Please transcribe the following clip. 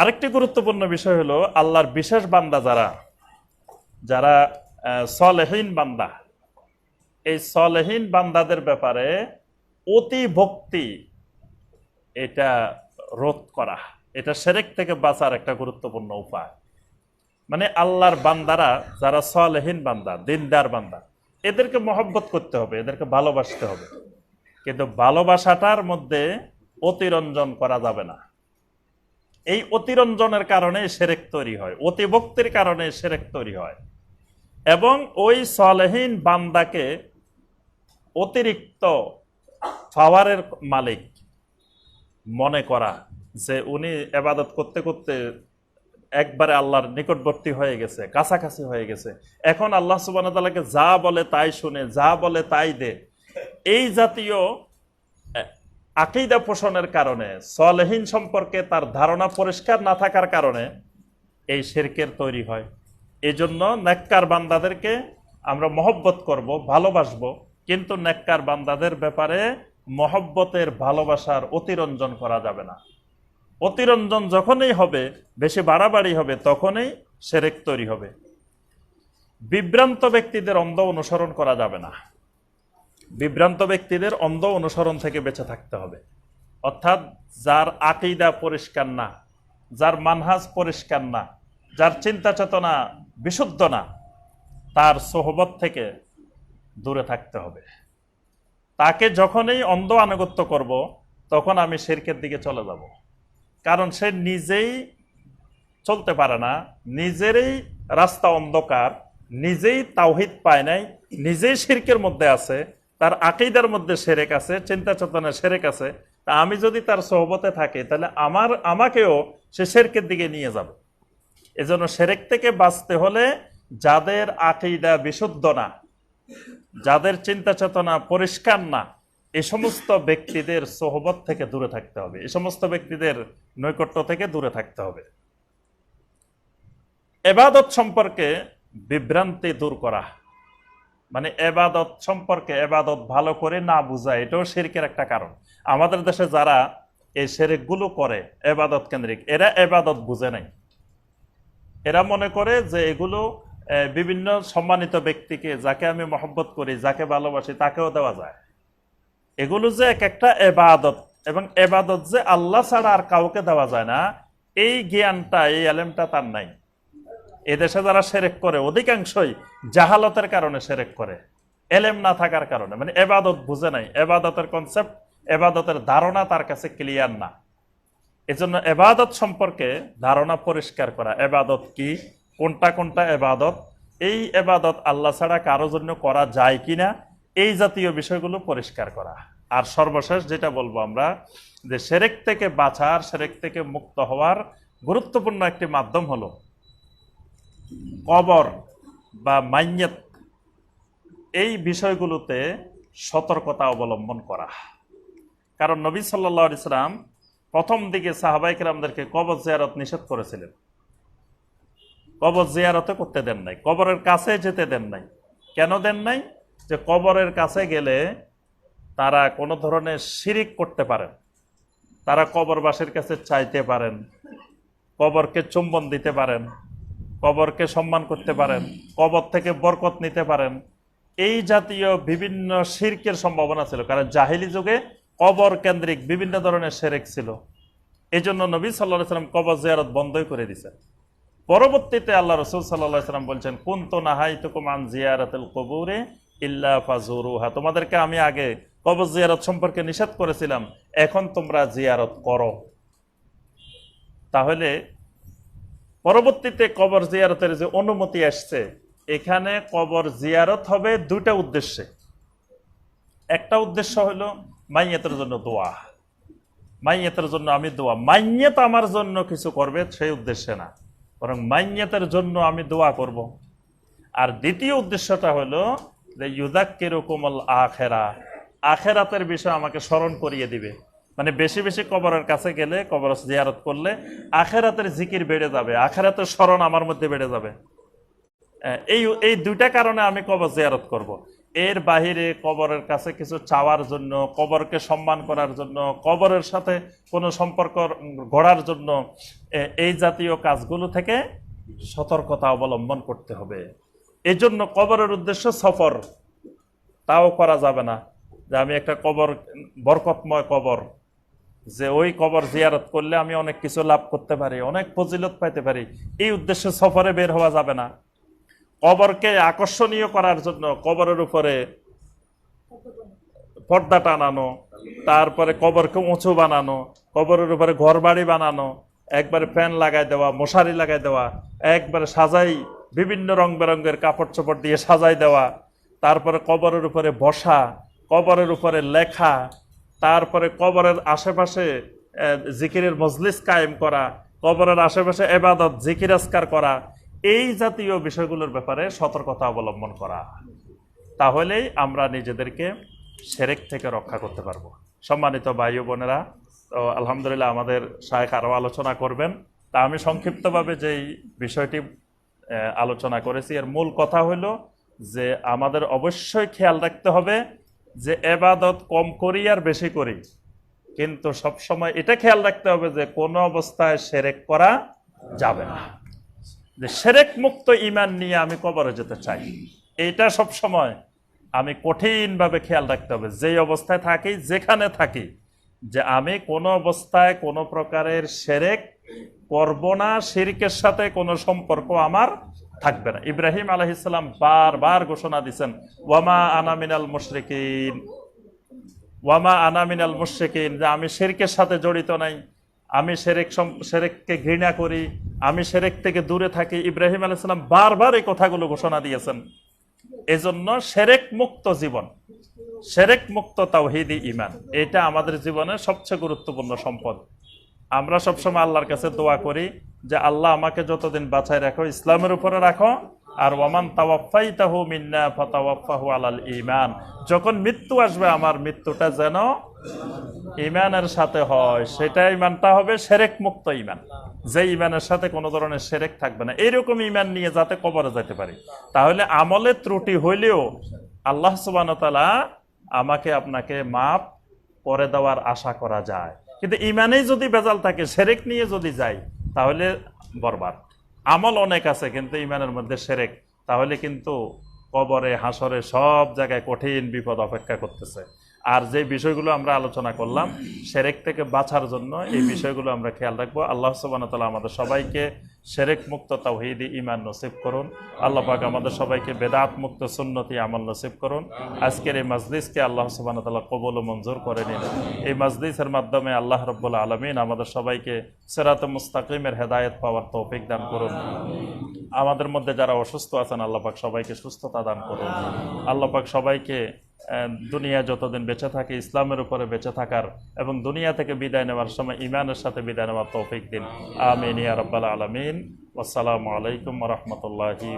আরেকটি গুরুত্বপূর্ণ বিষয় হলো আল্লাহর বিশেষ বান্দা যারা? যারা সলেহীন বান্দা। এই সলেহীন বান্দাদের ব্যাপারে অতি ভক্তি, এটা রোধ করা। এটা সেরেক থেকে বাঁচার একটা গুরুত্বপূর্ণ উপায়। মানে আল্লাহর বান্দারা যারা সলেহীন বান্দা, দিনদার বান্দা, এদেরকে মহব্বত করতে হবে, এদেরকে ভালোবাসতে হবে। কিন্তু ভালোবাসাটার মধ্যে অতিরঞ্জন করা যাবে না। এই অতিরঞ্জনের কারণে সেরেক তৈরি হয়, অতিভক্তির কারণে সেরেক তৈরি হয়। এবং ওই সলেহীন বান্দাকে অতিরিক্ত পাওয়ারের মালিক মনে করা যে উনি এবাদত করতে করতে একবারে আল্লাহর নিকটবর্তী হয়ে গেছে, কাছাকাছি হয়ে গেছে। এখন আল্লাহ সুবানকে যা বলে তাই শুনে, যা বলে তাই দে। এই জাতীয় আকিদা পোষণের কারণে, সলেহীন সম্পর্কে তার ধারণা পরিষ্কার না থাকার কারণে এই শেরকের তৈরি হয়। এই জন্য নেককার বান্দাদেরকে আমরা মহব্বত করব, ভালোবাসবো, কিন্তু নেককার বান্দাদের ব্যাপারে মহব্বতের ভালোবাসার অতিরঞ্জন করা যাবে না। অতিরঞ্জন যখনই হবে, বেশি বাড়াবাড়ি হবে, তখনই সেরেক তৈরি হবে। বিভ্রান্ত ব্যক্তিদের অন্ধ অনুসরণ করা যাবে না। বিভ্রান্ত ব্যক্তিদের অন্ধ অনুসরণ থেকে বেঁচে থাকতে হবে। অর্থাৎ যার আকিদা পরিষ্কার না, যার মানহাজ পরিষ্কার না, যার চিন্তা চেতনা বিশুদ্ধ না, তার সোহবত থেকে দূরে থাকতে হবে। তাকে যখনই অন্ধ আনুগত্য করব, তখন আমি শেরকের দিকে চলে যাব। কারণ সে নিজেই চলতে পারে না, নিজেরই রাস্তা অন্ধকার, নিজেই তাওহিদ পায় নাই, নিজেই শিরকের মধ্যে আছে তার আকিদার মধ্যে সেরেক আছে চিন্তা চেতনা সেরেক আছে। তা আমি যদি তার সহবতে থাকি, তাহলে আমার, আমাকেও সে শেরকের দিকে নিয়ে যাবে। এজন্য সেরেক থেকে বাঁচতে হলে যাদের আকিদা বিশুদ্ধ না, যাদের চিন্তা চেতনা পরিষ্কার না, এ সমস্ত ব্যক্তিদের সোহবত থেকে দূরে থাকতে হবে। এ সমস্ত ব্যক্তিদের নৈকট্য থেকে দূরে থাকতে হবে। এবাদত সম্পর্কে বিভ্রান্তি দূর করা। মানে এবাদত সম্পর্কে এবাদত ভালো করে না বোঝা, এটাও শেরিকের একটা কারণ। আমাদের দেশে যারা এই সেরেকগুলো করে, এবাদত কেন্দ্রিক, এরা এবাদত বুঝে নাই। এরা মনে করে যে এগুলো বিভিন্ন সম্মানিত ব্যক্তিকে যাকে আমি মহব্বত করি, যাকে ভালোবাসি, তাকেও দেওয়া যায়। এগুলো যে এক একটা এবাদত, এবং এবাদত যে আল্লাহ ছাড়া আর কাউকে দেওয়া যায় না, এই জ্ঞানটা, এই আলেমটা তার নাই। এদেশে যারা সেরেক করে, অধিকাংশই জাহালতের কারণে সেরেক করে। এলেম না থাকার কারণে। মানে এবাদত বুঝে নাই। এবাদতের কনসেপ্ট এবাদতের ধারণা তার কাছে ক্লিয়ার না। এজন্য এবাদত সম্পর্কে ধারণা পরিষ্কার করা। এবাদত কি? কোনটা কোনটা এবাদত? এই এবাদত আল্লাহ ছাড়া কারও জন্য করা যায় কিনা? এই জাতীয় বিষয়গুলো পরিষ্কার করা। আর সর্বশেষ যেটা বলব আমরা, যে সেরেক থেকে বাঁচার, সেরেক থেকে মুক্ত হওয়ার গুরুত্বপূর্ণ একটি মাধ্যম হলো কবর বা মাইয়াত, এই বিষয়গুলোতে সতর্কতা অবলম্বন করা। কারণ নবী সাল্লা ইসলাম প্রথম দিকে সাহাবাইকরামদেরকে কবর জিয়ারত নিষেধ করেছিলেন। কবর জিয়ারতে করতে দেন নাই, কবরের কাছে যেতে দেন নাই। কেন দেন নাই? যে কবরের কাছে গেলে তারা কোনো ধরনের শিরিক করতে পারেন, তারা কবরবাসীর কাছে চাইতে পারেন, কবরকে চুম্বন দিতে পারেন কবরকে সম্মান করতে পারেন, কবর থেকে বরকত নিতে পারেন। এই জাতীয় বিভিন্ন শিরকের সম্ভাবনা ছিল, কারণ জাহিলি যুগে কবর কেন্দ্রিক বিভিন্ন ধরনের সেরেক ছিল। এই জন্য নবী সাল্লাহ সাল্লাম কবর জিয়ারত বন্ধই করে দিয়েছেন। পরবর্তীতে আল্লাহ রসুল সাল্লাহ সাল্লাম বলছেন, কুন্ত নাহাই তুকুমান জিয়ারতুল কবুরে ইল্লা ফাজুরুহা তোমাদেরকে আমি আগে কবর জিয়ারত সম্পর্কে নিষেধ করেছিলাম, এখন তোমরা জিয়ারত করো। তাহলে পরবর্তীতে কবর জিয়ারতের যে অনুমতি আসছে, এখানে কবর জিয়ারত হবে দুইটা উদ্দেশ্যে। একটা উদ্দেশ্য হলো, মাইয়াতের জন্য দোয়া। মাইয়াতের জন্য আমি দোয়া। মাইয়াত আমার জন্য কিছু করবে, সেই উদ্দেশ্যে না। বরং মাইয়াতের জন্য আমি দোয়া করব। আর দ্বিতীয় উদ্দেশ্যটা হলো যে ইউদাক্কির কোমল আখেরা। আখেরাতের বিষয় আমাকে স্মরণ করিয়ে দিবে। মানে বেশি বেশি কবরের কাছে গেলে কবর জিয়ারত করলে আখেরাতের জিকির বেড়ে যাবে, আখেরাতের স্মরণ আমার মধ্যে বেড়ে যাবে। এই এই দুইটা কারণে আমি কবর জিয়ারত করব। এর বাহিরে কবরের কাছে কিছু চাওয়ার জন্য, কবরকে সম্মান করার জন্য, কবরের সাথে কোনো সম্পর্ক গড়ার জন্য এই জাতীয় কাজগুলো থেকে সতর্কতা অবলম্বন করতে হবে। এই জন্য কবরের উদ্দেশ্য সফর। তাও করা যাবে না যে আমি একটা কবর, বরকতময় কবর যে ওই কবর জিয়ারত করলে আমি অনেক কিছু লাভ করতে পারি, অনেক ফজিলত পাইতে পারি। এই উদ্দেশ্যে সফরে বের হওয়া যাবে না। কবরকে আকর্ষণীয় করার জন্য কবরের উপরে পর্দা টানানো, তারপরে কবরকে উঁচু বানানো, কবরের উপরে ঘর বাড়ি বানানো, একবারে ফ্যান লাগাই দেওয়া, মশারি লাগাই দেওয়া, একবারে সাজাই, বিভিন্ন রং বেরঙের কাপড় চোপড় দিয়ে সাজাই দেওয়া, তারপরে কবরের উপরে বসা, কবরের উপরে লেখা তারপরে কবরের আশেপাশে জিকিরের মজলিস কায়েম করা, কবরের আশেপাশে এবাদত, জিকির আসকার করা, এই জাতীয় বিষয়গুলোর ব্যাপারে সতর্কতা অবলম্বন করা। তাহলেই আমরা নিজেদেরকে সেরেক থেকে রক্ষা করতে পারব। সম্মানিত ভাই বোনেরা, তো আলহামদুলিল্লাহ আমাদের শায়েখ আরও আলোচনা করবেন। তা আমি সংক্ষিপ্তভাবে যেই বিষয়টি আলোচনা করেছি, এর মূল কথা হলো যে আমাদের অবশ্যই খেয়াল রাখতে হবে যে এবাদত কম করি আর বেশি করি। কিন্তু সবসময় এটা খেয়াল রাখতে হবে যে কোনো অবস্থায় সেরেক করা যাবে না। যে সেরেক মুক্ত ইমান নিয়ে আমি কবরে যেতে চাই এইটা সব সময় আমি কঠিনভাবে খেয়াল রাখতে হবে। যেই অবস্থায় থাকি, যেখানে থাকি, যে আমি কোনো অবস্থায় কোনো প্রকারের সেরেক করব না, শিরকের সাথে কোনো সম্পর্ক আমার থাকবে না। ইব্রাহিম আলহিসাল্লাম বারবার ঘোষণা দিচ্ছেন ওয়ামা আনামিনাল মুশরিকিন। ওয়ামা আনামিনাল মুশরিকিন, যে আমি শেরকের সাথে জড়িত নাই, আমি সেরেক সেরেককে ঘৃণা করি, আমি সেরেক থেকে দূরে থাকি। ইব্রাহিম আলাইসাল্লাম বারবার এই কথাগুলো ঘোষণা দিয়েছেন। এজন্য সেরেক মুক্ত জীবন সেরেক মুক্ত তাওহিদি ইমান এটা আমাদের জীবনের সবচেয়ে গুরুত্বপূর্ণ সম্পদ। আমরা সবসময় আল্লাহর কাছে দোয়া করি যে আল্লাহ আমাকে যতদিন বাঁচায় রাখো, ইসলামের উপরে রাখো। আর ওয়ামান তাওয়াফাইতাহু মিন্না ফাতাওয়াফাহু আলাল ইমান যখন মৃত্যু আসবে, আমার মৃত্যুটা যেন ইমানের সাথে হয়। সেটা ইমানটা হবে সেরেক মুক্ত ইমান যে ইমানের সাথে কোনো ধরনের সেরেক থাকবে না। এইরকম ইমান নিয়ে যাতে কবরে যেতে পারি। তাহলে আমলের ত্রুটি হইলেও আল্লাহ সুবানতালা আমাকে আপনাকে মাপ করে দেওয়ার আশা করা যায়। কিন্তু ইমানেই যদি বেজাল থাকে, সেরেক নিয়ে যদি যাই তাহলে বরবাদ। আমল অনেক আছে, কিন্তু ইমানের মধ্যে সেরেক। তাহলে কিন্তু কবরে হাসরে সব জায়গায় কঠিন বিপদ অপেক্ষা করতেছে। আর যে বিষয়গুলো আমরা আলোচনা করলাম, সেরেক থেকে বাঁচার জন্য এই বিষয়গুলো আমরা খেয়াল রাখব। আল্লাহ সুবান তালা আমাদের সবাইকে সেরেক মুক্ত তাওহিদি ইমান নসিব করুন। আল্লাহ পাক আমাদের সবাইকে বেদাত মুক্ত সুন্নতি আমল নসিব করুন। আজকের এই মজলিসকে আল্লাহ সুবান তালা কবল ও মঞ্জুর করে নিন। এই মজলিসের মাধ্যমে আল্লাহ রব্বুল আলমিন আমাদের সবাইকে সেরাত মুস্তাকিমের হেদায়েত পাওয়ার তৌফিক দান করুন। আমাদের মধ্যে যারা অসুস্থ আছেন, আল্লাহ পাক সবাইকে সুস্থতা দান করুন। আল্লাহ পাক সবাইকে দুনিয়া যতদিন বেঁচে থাকে, ইসলামের উপরে বেঁচে থাকার এবং দুনিয়া থেকে বিদায় নেওয়ার সময় ইমানের সাথে বিদায় নেওয়ার তৌফিক দিন। আমিন ইয়া আলমিন আলামিন। আসসালামু আলাইকুম রহমতুল্লাহি